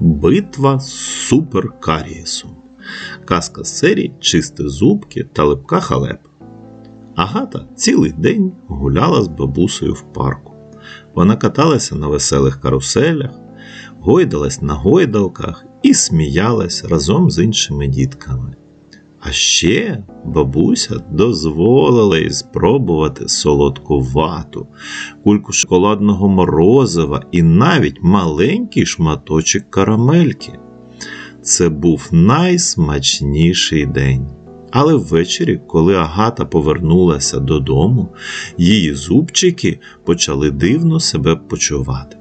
Битва з суперкарієсом. Казка з серії Чисти зубки та липка халеп. Агата цілий день гуляла з бабусею в парку. Вона каталася на веселих каруселях, гойдалась на гойдалках і сміялась разом з іншими дітками. А ще бабуся дозволила їй спробувати солодку вату, кульку шоколадного морозива і навіть маленький шматочок карамельки. Це був найсмачніший день. Але ввечері, коли Агата повернулася додому, її зубчики почали дивно себе почувати.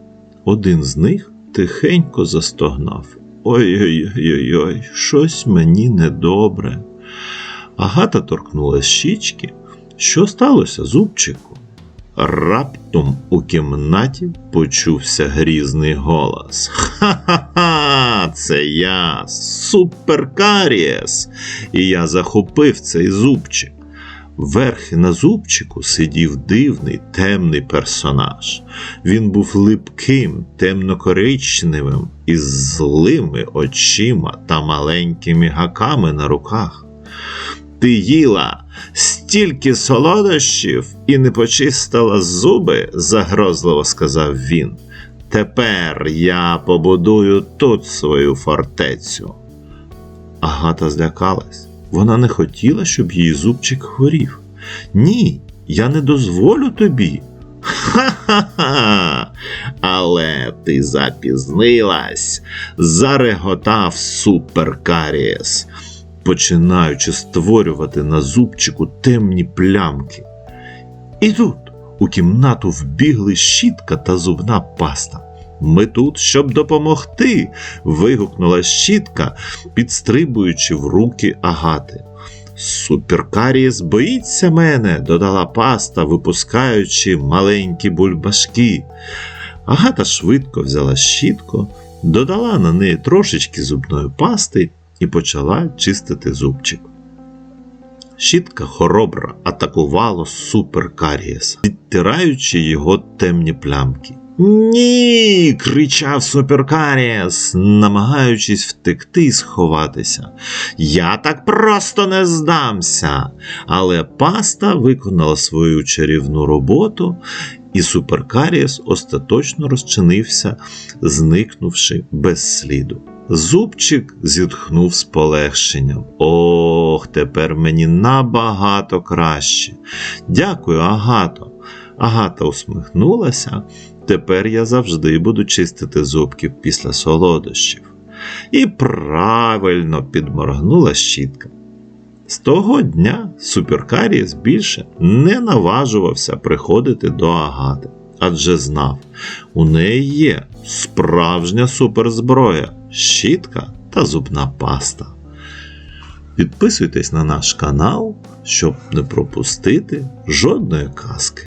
Один з них тихенько застогнав. Ой-ой-ой, щось мені недобре. Агата торкнула щічки. Що сталося, зубчику? Раптом у кімнаті почувся грізний голос. Ха-ха-ха! Це я, суперкарієс! І я захопив цей зубчик. Верхи на зубчику сидів дивний темний персонаж. Він був липким, темнокоричневим, із злими очима та маленькими гаками на руках. Ти їла стільки солодощів і не почистила зуби, загрозливо сказав він. Тепер я побудую тут свою фортецю. Агата злякалась. Вона не хотіла, щоб її зубчик хворів. Ні, я не дозволю тобі. Ха-ха-ха. Але ти запізнилась, зареготав суперкарієс, починаючи створювати на зубчику темні плямки. І тут у кімнату вбігли щітка та зубна паста. Ми тут, щоб допомогти. вигукнула щітка, підстрибуючи в руки агати. Суперкарієс боїться мене, додала паста, випускаючи маленькі бульбашки. Агата швидко взяла щітку, додала на неї трошечки зубної пасти і почала чистити зубчик. Щітка хоробра атакувала суперкарієса, відтираючи його темні плямки. Ні. кричав суперкарієс, намагаючись втекти і сховатися. Я так просто не здамся. Але паста виконала свою чарівну роботу, і суперкарієс остаточно розчинився, зникнувши без сліду. Зубчик зітхнув з полегшенням. Ох, тепер мені набагато краще. Дякую, Агато. Агата усміхнулася. Тепер я завжди буду чистити зубки після солодощів. І правильно підморгнула щітка. З того дня суперкарієс більше не наважувався приходити до Агати, адже знав, у неї є справжня суперзброя, щітка та зубна паста. Підписуйтесь на наш канал, щоб не пропустити жодної казки.